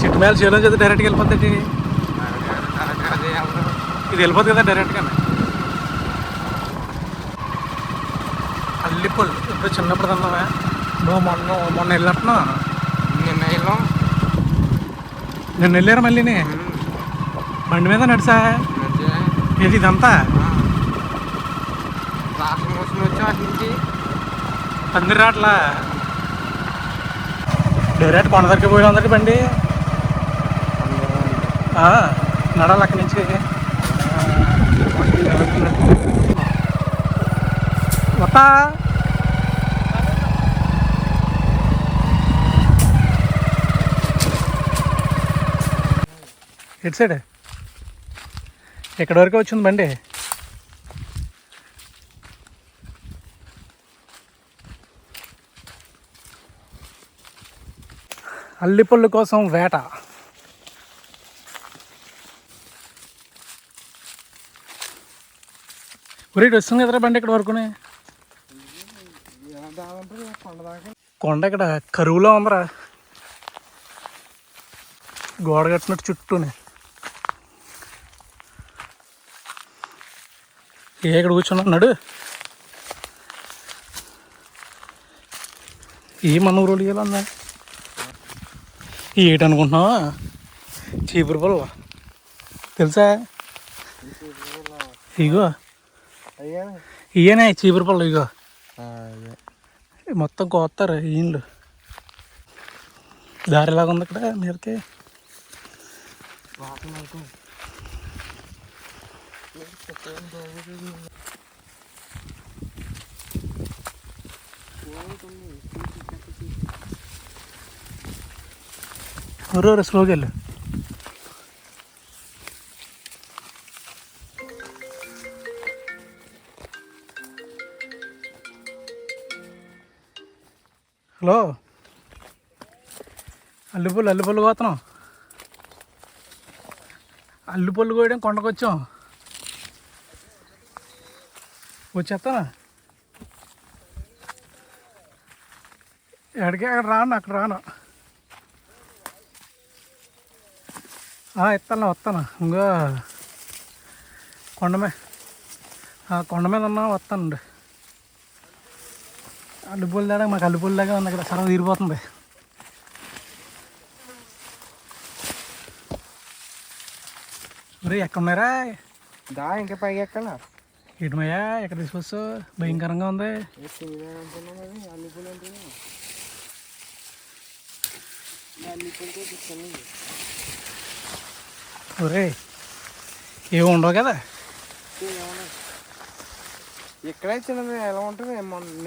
చిట్టు మేల చేలో చదివి డైరెక్ట్గా వెళ్ళిపోతుంది ఇది వెళ్ళిపోతుంది కదా డైరెక్ట్గా అల్లిపొల్లు. ఇప్పుడు చిన్నప్పుడు తిన్నావా? నువ్వు మొన్న మొన్న వెళ్ళినట్టున్నా నిన్న వెళ్ళాం. నేను వెళ్ళారు మళ్ళీని బండి మీద నడిచా? ఇది ఇదంతా? పందిరి రాట్లా. డైరెక్ట్ కొండ దగ్గరికి పోయి అందరికి బండి. నడాలి అక్కడి నుంచి. ఒక ఎటు సైడ్? ఎక్కడి వరకు వచ్చింది బండి? అల్లిపళ్ళు కోసం వేట. ఉరి వస్తుంది కదరా బండి ఇక్కడ వరకునే? కొండ ఇక్కడ కరువులో ఉందరా. గోడ కట్టినట్టు చుట్టూనే. ఏ ఇక్కడ కూర్చున్నాడు ఏ మన ఊరు ఇవ్వాలన్నా ఏటనుకుంటున్నావా చీపురు పొల్ల తెలుసా? ఇగో. అయ్యా ఇయనే చీపురు పొల్ల ఇగో అదే మొత్తం కోస్తారు ఈయనలు దారి ఎలాగ ఉంది ఇక్కడ మీదకి వాసన నాకు హలో అల్లిపల్లి అల్లిపల్లి పోతున్నాం. అల్లిపల్లి కోయడం కొండకొచ్చాం. వచ్చేస్తానా? ఎక్కడికి? అక్కడ రాను అక్కడ రాను. ఇస్తాను వస్తాను? ఇంకా కొండ మీద కొండ మీద ఉన్నా వస్తానండి. అల్లిపూల దాకా మాకు అల్లిపూల దాకా ఉంది ఇక్కడ. సరదా తీరిపోతుంది. మరి ఎక్కడ ఉన్నారా దా ఇంకా పైకి ఎక్కడా ఇటుమయ్యా ఎక్కడ తీసుకొచ్చు భయంకరంగా ఉంది. ఒరే ఏమి ఉండవు కదా? ఇక్కడే చిన్నది ఎలా ఉంటుంది?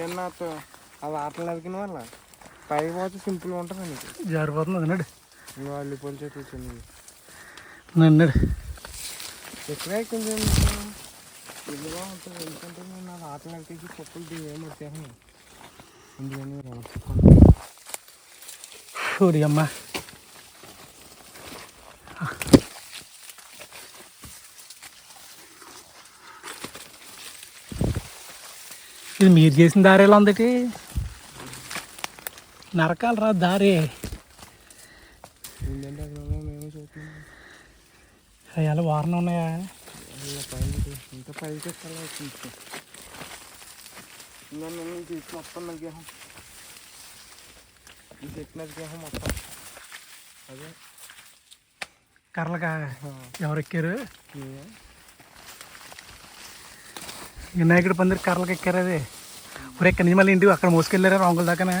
నిన్న అది ఆటలు నరికిన వల్ల పైకి పోతే సింపుల్గా ఉంటుంది నీకు. జారిపోతుంది అన్నాడు నువ్వు అల్లిపూల చేతి కూర్చొని నన్నాడు ఇక్కడే కొంచెం ఇదిగా ఉంటుంది. ఎందుకంటే నేను నాకు ఆటలు నరికేసి పప్పులు ఏమి వచ్చాను. అందుకని అమ్మ ఇది మీరు చేసిన దారి ఎలా ఉందటి? నరకాలు రా దారి. అక్కడ మేము అయ్యాల వారణ ఉన్నాయా? ఇలా పైన ఇంకా పైకి ఎక్కాలి మొత్తం నరికేహం ఈ చెట్టు నరికేహం మొత్తం అదే కర్రలుగా ఎవరు ఎక్కారు? వినాయకుడి పందిరి కర్రలకు ఎక్కారు అది ఇప్పుడు ఎక్కడి నుంచి మళ్ళీ ఇంటికి అక్కడ మోసుకెళ్ళారా? రాంగుల దాకానే?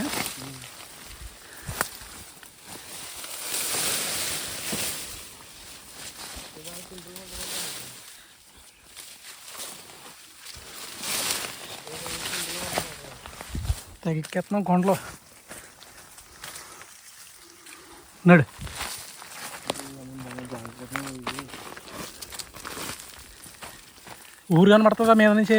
తెగెక్కేస్తున్నాం కొండలో. నడు. ఊరు కనబడుతుందా మీద నుంచి?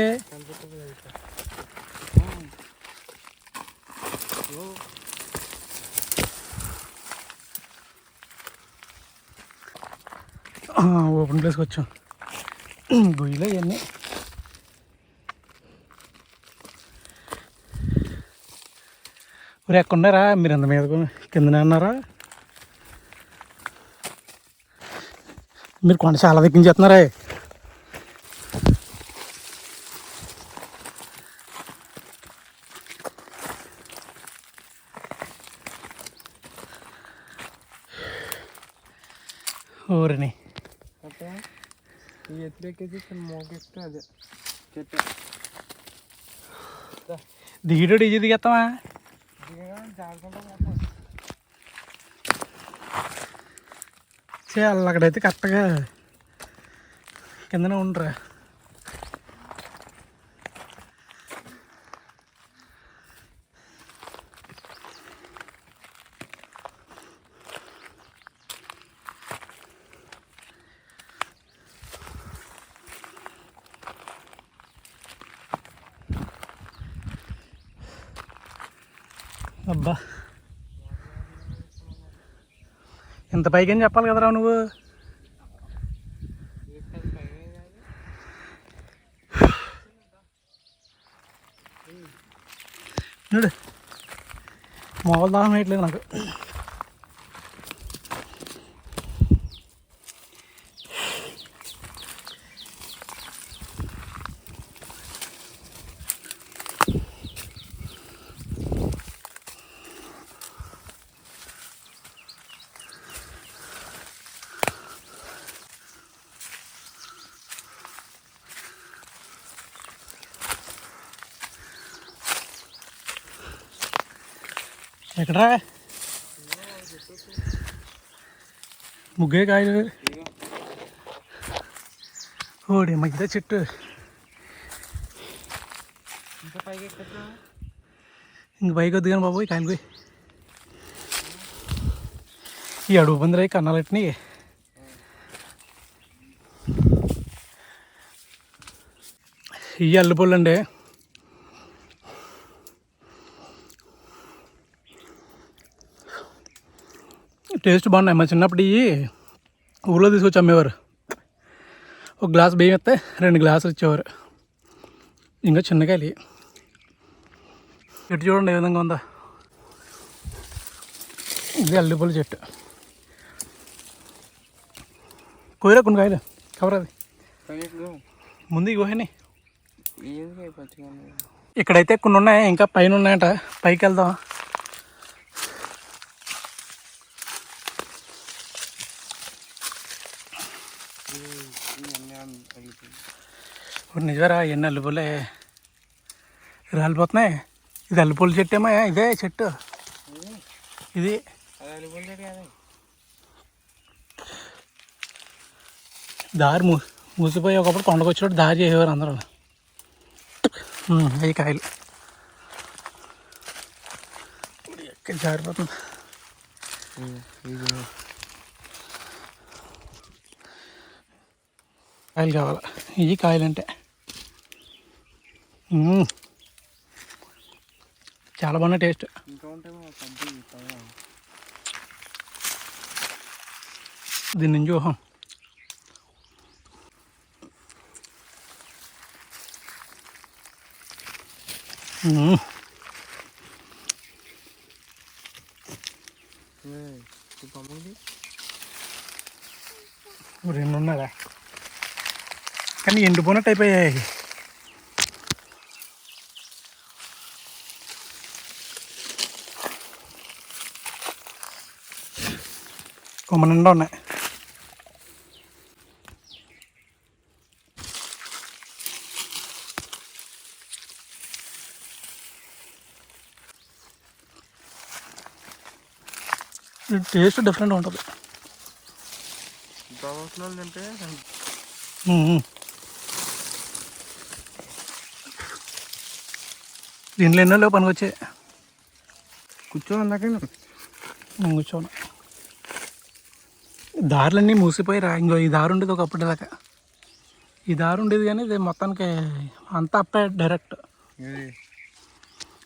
ఓపెన్ ప్లేస్కి వచ్చాం. గొయ్యిలో ఇవన్నీ. ఊరు ఎక్కడున్నారా? మీరు ఎంత మీద కిందనే అన్నారా మీరు కొండ చాలా దగ్గర చేస్తున్నారా అంటే ఈ ఎత్తులు ఎక్కేసి ఇక్కడ మోకెక్కితే అదే చెట్టు దిగిడు డీజీ దిగేస్తావా చే అక్కడైతే కరెక్ట్గా కిందనే ఉండరా అబ్బా. ఇంత పైకి అని చెప్పాలి కదరా నువ్వు? ఇక్కడ పైన కాదు. చూడు మొగలు దాహం వేయట్లేదు నాకు. ఎక్కడా ముగ్గే కాయలు. ఓడి మధ్య చెట్టు. ఇంకా పైకి వద్దు కానీ బాబు ఈ కాయలు పోయి ఈ అడుగు పందిరాయి కన్నాలెట్టినాయి. ఇవి అల్లిపళ్ళు అండి టేస్ట్ బాగున్నాయి. మా చిన్నప్పుడు ఇవి ఊళ్ళో తీసుకొచ్చి అమ్మేవారు. ఒక గ్లాస్ బియ్యం ఇస్తే రెండు గ్లాసులు ఇచ్చేవారు. ఇంకా చిన్నకాయలు. చెట్టు చూడండి ఏ విధంగా ఉందా. ఇది అల్లిపల్లి చెట్టు. కోయరా కొన్ని కాయలు? కవర్ అది. ముందు ఉంది? ఇక్కడైతే కొన్ని ఉన్నాయి ఇంకా పైన ఉన్నాయంట. పైకి వెళ్దాం ఉమ్, ఇవన్నీ అన్ని పగిలిపోయి. ఇప్పుడు నిజరా ఎన్ని అల్లిపూలే రాలిపోతున్నాయి ఇది అల్లిపూల చెట్టు ఏమో ఇదే చెట్టు ఇది, అది ఇది వెళ్ళిపోలేదు కదా దారి మూ మూసిపోయి ఒకప్పుడు కొండకు వచ్చినట్టు దారి చేసేవారు అందరూ ఉమ్, అవి కాయలు ఎక్కడ జారిపోతుంది కాయలు కావాలి? ఇవి కాయలు అంటే చాలా బాగున్నాయి టేస్ట్. దీని నుంచి ఊహం. Mm-hmm. ఏయ్, ఈ బొమ్మది రెండు ఉన్నారా కానీ ఎండిపోయినట్టు అయిపోయాయి కొమ్మ నిండా ఉన్నాయి. టేస్ట్ డిఫరెంట్ ఉంటుంది. దోవసలు దీంట్లో ఎన్నో లేవు పనికి వచ్చే. కూర్చో అందాక నేను కూర్చోను. దారులన్నీ మూసిపోయి రా ఇంకో ఈ దారి ఉండేది ఒకప్పుడు దాకా. ఈ దారి ఉండేది కానీ ఇది మొత్తానికి అంతా అప్పే డైరెక్ట్.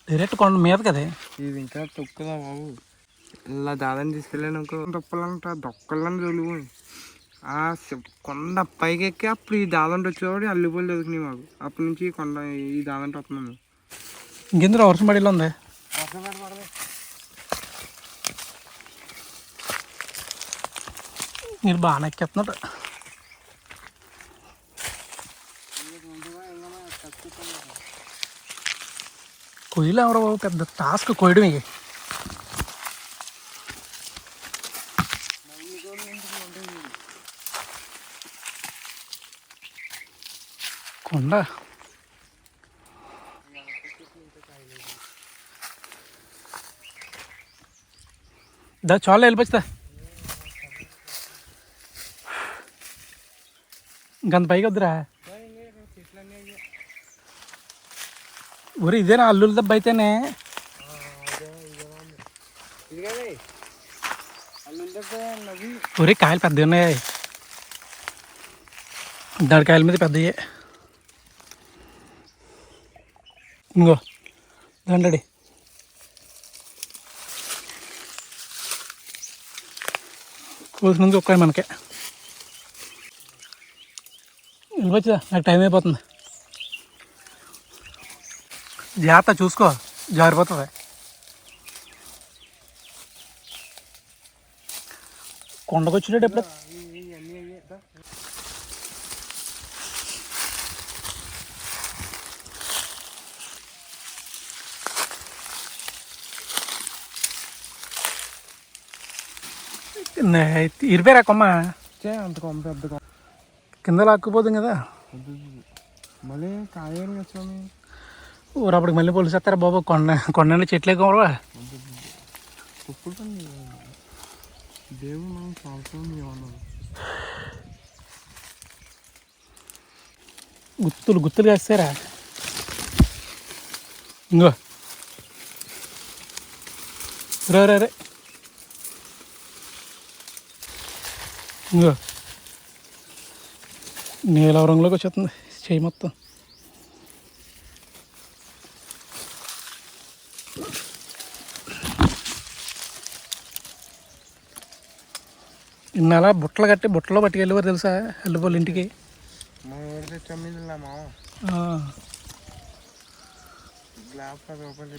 డైరెక్ట్ కొండ మీద కదే. ఇది ఇంకా తొక్కుదా బాబు. ఇలా దాదాని తీసుకెళ్ళాను అనుకో దొక్కలంట దొక్కలని తొలుగు ఆ కొండ పైకి ఎక్కి అప్పుడు ఈ దాదంట వచ్చేవాడు అల్లిపోలు చదువుకున్నాయి మాకు. అప్పటి నుంచి కొండ ఈ దాదంట వస్తున్నాను. ఇంకెందుకు వర్షం పడేలా ఉంది మీరు బాగా ఎక్కేస్తున్నట్టు కొయ్యలు ఎవరో బాబు పెద్ద టాస్క్ కొయ్యడం ఇవి కొండ దా చాలా వెళ్ళిపోతా ఇంకంత పైకి వద్దురా. ఊరి ఇదేనా అల్లుల దెబ్బ అయితేనే? ఇది ఊరి కాయలు పెద్దవి ఉన్నాయి. దడకాయల మీద పెద్దవి ఇంకో దండడి. కోసి నుంచి ఒక్కాయి మనకే. నాకు టైం అయిపోతుంది. జాగ్రత్త చూసుకో జారిపోతుంది. ఎప్పుడు వచ్చినట్టు ఎప్పుడు ఇవన్నీ అయ్యే దా. ఇరిపోయారా కొమ్మ. చే అంత కొమ్మ పెద్ద కొమ్మ. కింద లాక్కుపోతుంది కదా. మళ్ళీ కాయని వచ్చాము ఊరప్పటికి మళ్ళీ పోలీసు వస్తారా బాబు? కొండ కొండ చెట్లే కుప్పుడు దేవుడు మనం సంవత్సరం ఏమన్నాడు గుత్తులు గుత్తులు వేస్తారా ఇంకో రే రే. ఇంకో నీల రంగులోకి వచ్చేస్తుంది చేయి మొత్తం. ఇన్నాళ్ళ బుట్టలు కట్టి బుట్టలో పట్టుకెళ్ళేవారు తెలుసా వెళ్ళిపోవాలి ఇంటికి? Glass open